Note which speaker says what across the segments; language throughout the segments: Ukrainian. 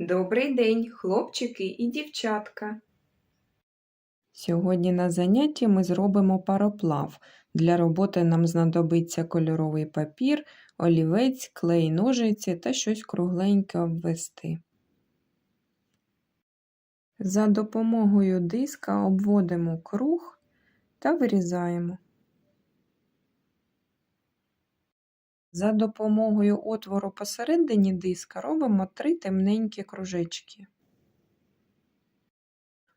Speaker 1: Добрий день, хлопчики і дівчатка. Сьогодні на занятті ми зробимо пароплав. Для роботи нам знадобиться кольоровий папір, олівець, клей, ножиці та щось кругленьке обвести. За допомогою диска обводимо круг та вирізаємо. За допомогою отвору посередині диска робимо три темненькі кружечки.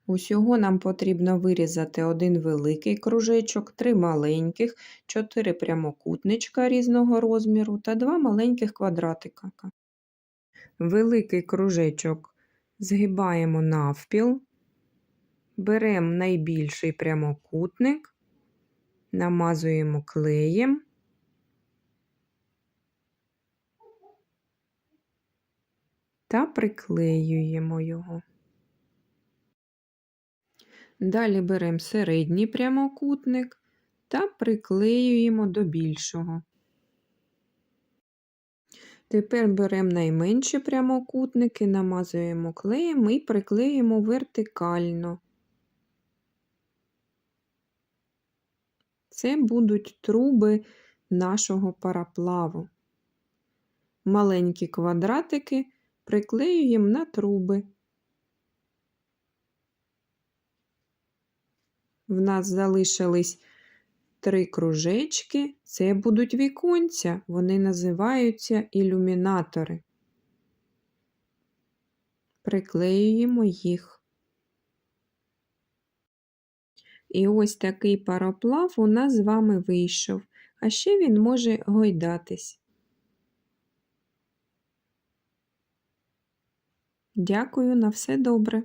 Speaker 1: Усього нам потрібно вирізати один великий кружечок, три маленьких, чотири прямокутничка різного розміру та два маленьких квадратика. Великий кружечок згибаємо навпіл, беремо найбільший прямокутник, намазуємо клеєм. Та приклеюємо його. Далі беремо середній прямокутник та приклеюємо до більшого. Тепер беремо найменші прямокутники, намазуємо клеєм і приклеюємо вертикально. Це будуть труби нашого параплаву. Маленькі квадратики приклеюємо на труби. В нас залишились три кружечки, це будуть віконця, вони називаються ілюмінатори. Приклеюємо їх. І ось такий пароплав у нас з вами вийшов, а ще він може гойдатись. Дякую на все добре.